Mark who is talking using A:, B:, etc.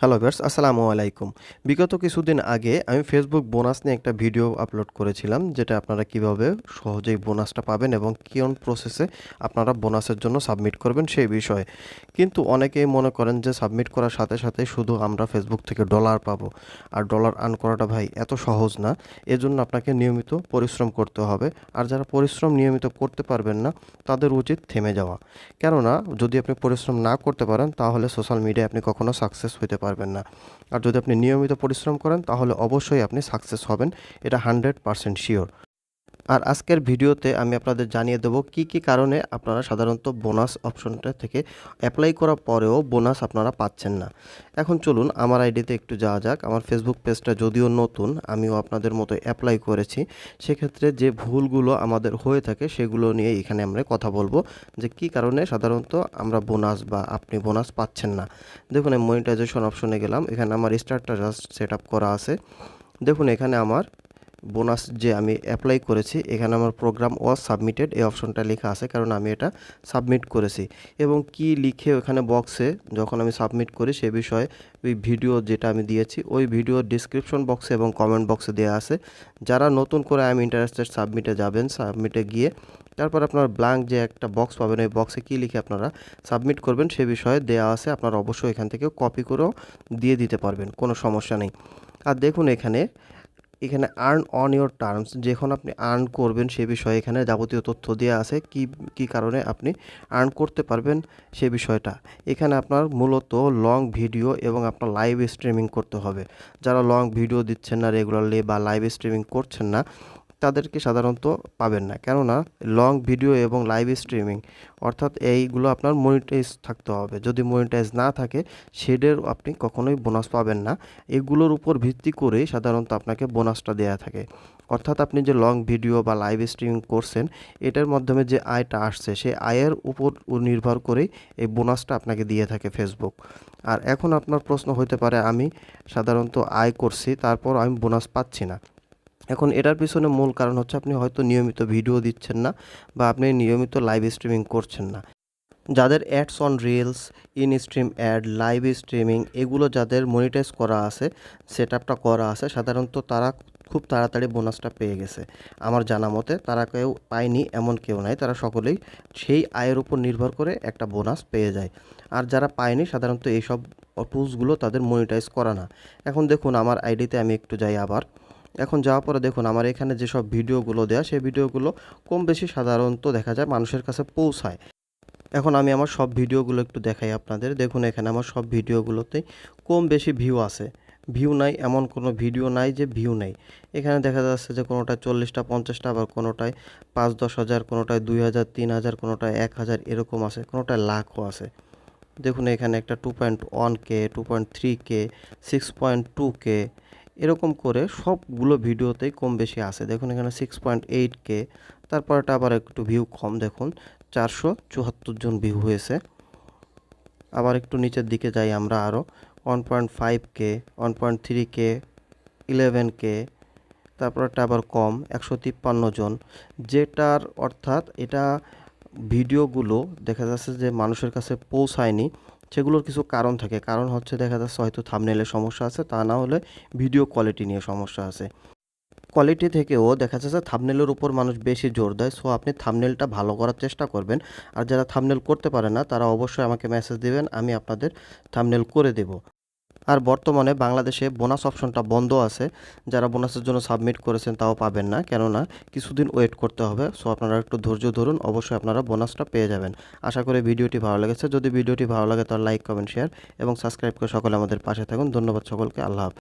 A: Hello viewers আসসালামু আলাইকুম। বিগত কিছুদিন আগে আমি ফেসবুক বোনাস নিয়ে একটা ভিডিও আপলোড করেছিলাম, যেটা আপনারা কীভাবে সহজেই বোনাসটা পাবেন এবং কোন প্রসেসে আপনারা বোনাসের জন্য সাবমিট করবেন সেই বিষয়ে। কিন্তু অনেকেই মনে করেন যে সাবমিট করার সাথে সাথে শুধু আমরা ফেসবুক থেকে ডলার পাবো। আর ডলার আর্ন করাটা ভাই এত সহজ না, এজন্য আপনাকে নিয়মিত পরিশ্রম করতে হবে। আর যারা পরিশ্রম নিয়মিত করতে পারবেন না, তাদের উচিত থেমে যাওয়া। কেননা, যদি আপনি পরিশ্রম না করতে পারেন, তাহলে সোশ্যাল মিডিয়ায় আপনি কখনো সাকসেস হতে পারবেন না। আর যদি আপনি নিয়মিত পরিশ্রম করেন, তাহলে অবশ্যই আপনি সাকসেস হবেন। এটা হান্ড্রেড পারসেন্ট শিওর আর আজকের ভিডিওতে আমি আপনাদের জানিয়ে দেবো কি কি কারণে আপনারা সাধারণত বোনাস অপশনটা থেকে অ্যাপ্লাই করার পরেও বোনাস আপনারা পাচ্ছেন না। এখন চলুন, আমার আইডিতে একটু যাওয়া যাক। আমার ফেসবুক পেজটা যদিও নতুন, আমিও আপনাদের মতো অ্যাপ্লাই করেছি। সেক্ষেত্রে যে ভুলগুলো আমাদের হয়ে থাকে সেগুলো নিয়ে এখানে আমরা কথা বলব যে কি কারণে সাধারণত আমরা বোনাস বা আপনি বোনাস পাচ্ছেন না। দেখুন মনিটাইজেশন অপশনে গেলাম। এখানে আমার স্টার্টটা জাস্ট সেট করা আছে। দেখুন, এখানে আমার বোনাস যে আমি অ্যাপ্লাই করেছি, এখানে আমার প্রোগ্রাম ওয়াজ সাবমিটেড এই অপশনটা লেখা আছে কারণ আমি এটা সাবমিট করেছি। এবং কি লিখে ওখানে বক্সে যখন আমি সাবমিট করি, সে বিষয়ে ওই ভিডিও যেটা আমি দিয়েছি, ওই ভিডিওর ডিসক্রিপশন বক্সে এবং কমেন্ট বক্সে দেওয়া আছে। যারা নতুন করে আমি ইন্টারেস্টেড সাবমিটে যাবেন সাবমিটে গিয়ে। তারপর আপনার ব্ল্যাঙ্ক যে একটা বক্স পাবেন, ওই বক্সে কী লিখে আপনারা সাবমিট করবেন, সে বিষয়ে দেওয়া আছে। আপনারা অবশ্যই এখান থেকে কপি করেও দিয়ে দিতে পারবেন, কোনো সমস্যা নেই। আর দেখুন এখানে এখানে আর্ন অন ইওর টার্মস যখন আপনি আর্ন করবেন সে বিষয়ে এখানে যাবতীয় তথ্য দেওয়া আছে, কি কি কারণে আপনি আর্ন করতে পারবেন সে বিষয়টা। এখানে আপনার মূলত লং ভিডিও এবং আপনার লাইভ স্ট্রিমিং করতে হবে। যারা লং ভিডিও দিচ্ছেন না রেগুলারলি বা লাইভ স্ট্রিমিং করছেন না তাদেরকে সাধারণত পাবেন না। কেননা লং ভিডিও এবং লাইভ স্ট্রিমিং অর্থাৎ এইগুলো আপনার মনিটাইজ থাকতে হবে। যদি মনিটাইজ না থাকে সেডের আপনি কখনোই বোনাস পাবেন না। এগুলোর উপর ভিত্তি করেই সাধারণত আপনাকে বোনাসটা দেওয়া থাকে। অর্থাৎ আপনি যে লং ভিডিও বা লাইভ স্ট্রিমিং করছেন, এটার মাধ্যমে যে আয়টা আসছে, সেই আয়ের উপর নির্ভর করেই এই বোনাসটা আপনাকে দিয়ে থাকে ফেসবুক আর এখন আপনার প্রশ্ন হতে পারে, আমি সাধারণত আয় করছি, তারপর আমি বোনাস পাচ্ছি না। এখন এটার পিছনে মূল কারণ হচ্ছে আপনি হয়তো নিয়মিত ভিডিও দিচ্ছেন না বা আপনি নিয়মিত লাইভ স্ট্রিমিং করছেন না। যাদের ads on reels in stream ad live streaming এগুলো যাদের মনিটাইজ করা আছে সেট আপটা করা আছে, সাধারণত তারা খুব তাড়াতাড়ি বোনাসটা পেয়ে গেছে। আমার জানা মতে তারা কেউ পায়নি, এমন কেউ নাই, তারা সকলেই সেই আয়ের উপর নির্ভর করে একটা বোনাস পেয়ে যায়। আর যারা পায়নি, সাধারণত এইসব টুলসগুলো তাদের মনিটাইজ করা না। এখন দেখুন, আমার আইডিতে আমি একটু যাই আবার। এখন যাওয়ার পরে দেখুন, আমার এখানে যেসব ভিডিওগুলো দেওয়া সেই ভিডিওগুলো কম বেশি সাধারণত দেখা যায় মানুষের কাছে পৌঁছায়। এখন আমি আমার সব ভিডিওগুলো একটু দেখাই আপনাদের। দেখুন, এখানে আমার সব ভিডিওগুলোতেই কম বেশি ভিউ আছে। ভিউ নাই, এমন কোনো ভিডিও নাই যে ভিউ নেই। এখানে দেখা যাচ্ছে যে কোনোটায় চল্লিশটা, পঞ্চাশটা, আবার কোনোটায় পাঁচ, দশ হাজার, কোনোটায় দুই হাজার, তিন হাজার, কোনোটায় এক হাজার, এরকম আছে, কোনোটায় লাখও আছে। দেখুন, এখানে একটা two point one K two point three K six point two K এরকম করে সবগুলো ভিডিওতেই কম বেশি আসে দেখুন এখানে সিক্স পয়েন্ট এইট কে তারপরটা আবার একটু ভিউ কম। দেখুন, চারশো চুয়াত্তর জন ভিউ হয়েছে। আবার একটু নিচের দিকে যাই আমরা আরও one point five K one point three K eleven K তারপরটা আবার কম, একশো তিপ্পান্ন জন। যেটার অর্থাৎ এটা ভিডিওগুলো দেখা যাচ্ছে যে মানুষের কাছে পৌঁছায়নি। সেগুলোর কিছু কারণ থাকে। কারণ হচ্ছে দেখা যাচ্ছে হয়তো থামনেলের সমস্যা আছে, তা না হলে ভিডিও কোয়ালিটি নিয়ে সমস্যা আছে। কোয়ালিটি থেকেও দেখা যাচ্ছে থামনেলের উপর মানুষ বেশি জোর দেয়। সো আপনি থামনেলটা ভালো করার চেষ্টা করবেন। আর যারা থামনেল করতে পারে না, তারা অবশ্যই আমাকে মেসেজ দেবেন, আমি আপনাদের থামনেল করে দেব। আর বর্তমানে বাংলাদেশে বোনাস অপশনটা বন্ধ আছে। যারা বোনাসের জন্য সাবমিট করেছেন তাও পাবেন না, কেননা কিছুদিন ওয়েট করতে হবে। সো আপনারা একটু ধৈর্য ধরুন, অবশ্যই আপনারা বোনাসটা পেয়ে যাবেন। আশা করি ভিডিওটি ভালো লেগেছে। যদি ভিডিওটি ভালো লাগে তাহলে লাইক কমেন্ট শেয়ার এবং সাবস্ক্রাইব করে সকলে আমাদের পাশে থাকুন। ধন্যবাদ সকলকে। আল্লাহ